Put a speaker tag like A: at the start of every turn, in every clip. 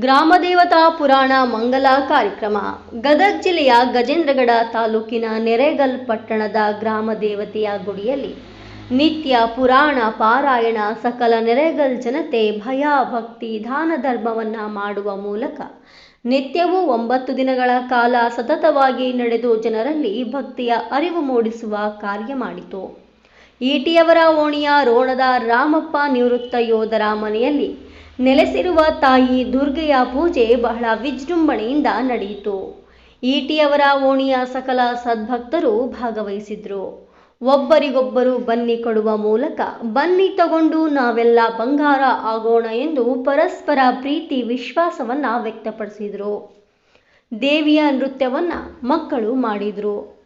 A: ಗ್ರಾಮದೇವತಾ ಪುರಾಣ ಮಂಗಲ ಕಾರ್ಯಕ್ರಮ. ಗದಗ ಜಿಲ್ಲೆಯ ಗಜೇಂದ್ರಗಡ ತಾಲೂಕಿನ ನೆರೆಗಲ್ ಪಟ್ಟಣದ ಗ್ರಾಮ ದೇವತೆಯ ಗುಡಿಯಲ್ಲಿ ನಿತ್ಯ ಪುರಾಣ, ಪಾರಾಯಣ, ಸಕಲ ನೆರೆಗಲ್ ಜನತೆ ಭಯ, ಭಕ್ತಿ, ದಾನ ಧರ್ಮವನ್ನ ಮಾಡುವ ಮೂಲಕ ನಿತ್ಯವೂ ಒಂಬತ್ತು ದಿನಗಳ ಕಾಲ ಸತತವಾಗಿ ನಡೆದು ಜನರಲ್ಲಿ ಭಕ್ತಿಯ ಅರಿವು ಮೂಡಿಸುವ ಕಾರ್ಯ ಮಾಡಿತು. ಈಟಿಯವರ ಓಣಿಯ ರೋಣದ ರಾಮಪ್ಪ ನಿವೃತ್ತ ಯೋಧರ ಮನೆಯಲ್ಲಿ ನೆಲೆಸಿರುವ ತಾಯಿ ದುರ್ಗೆಯ ಪೂಜೆ ಬಹಳ ವಿಜೃಂಭಣೆಯಿಂದ ನಡೆಯಿತು. ಈಟಿಯವರ ಓಣಿಯ ಸಕಲ ಸದ್ಭಕ್ತರು ಭಾಗವಹಿಸಿದ್ರು. ಒಬ್ಬರಿಗೊಬ್ಬರು ಬನ್ನಿ ಕೊಡುವ ಮೂಲಕ ಬನ್ನಿ ತಗೊಂಡು ನಾವೆಲ್ಲ ಬಂಗಾರ ಆಗೋಣ ಎಂದು ಪರಸ್ಪರ ಪ್ರೀತಿ ವಿಶ್ವಾಸವನ್ನ ವ್ಯಕ್ತಪಡಿಸಿದರು. ದೇವಿಯ ನೃತ್ಯವನ್ನ ಮಕ್ಕಳು ಮಾಡಿದ್ರು.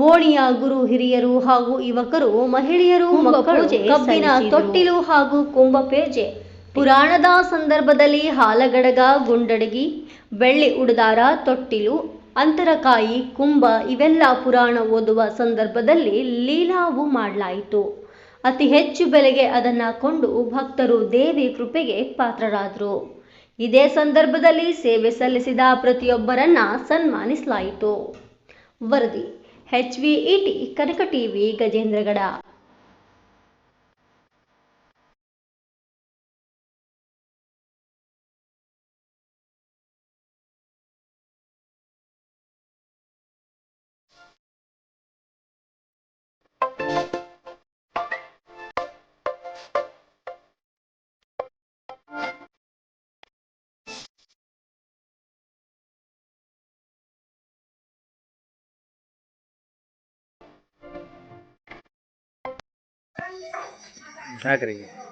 A: ಓಣಿಯ ಗುರು ಹಿರಿಯರು ಹಾಗೂ ಯುವಕರು ಮಹಿಳೆಯರು ಕಬ್ಬಿನ ತೊಟ್ಟಿಲು ಹಾಗೂ ಕುಂಭಪೇಜೆ ಪುರಾಣದ ಸಂದರ್ಭದಲ್ಲಿ ಹಾಲಗಡಗ, ಗುಂಡಡಗಿ, ಬೆಳ್ಳಿ ಉಡದಾರ, ತೊಟ್ಟಿಲು, ಅಂತರಕಾಯಿ ಕುಂಭ ಇವೆಲ್ಲ ಪುರಾಣ ಓದುವ ಸಂದರ್ಭದಲ್ಲಿ ಲೀಲಾವು ಮಾಡಲಾಯಿತು. ಅತಿ ಹೆಚ್ಚು ಬೆಲೆಗೆ ಅದನ್ನು ಕೊಂಡು ಭಕ್ತರು ದೇವಿ ಕೃಪೆಗೆ ಪಾತ್ರರಾದರು. ಇದೇ ಸಂದರ್ಭದಲ್ಲಿ ಸೇವೆ ಸಲ್ಲಿಸಿದ ಪ್ರತಿಯೊಬ್ಬರನ್ನ ಸನ್ಮಾನಿಸಲಾಯಿತು. ವರದಿ H V ಇಟಿ Kanaka TV Gajendragad.
B: Ah, i agree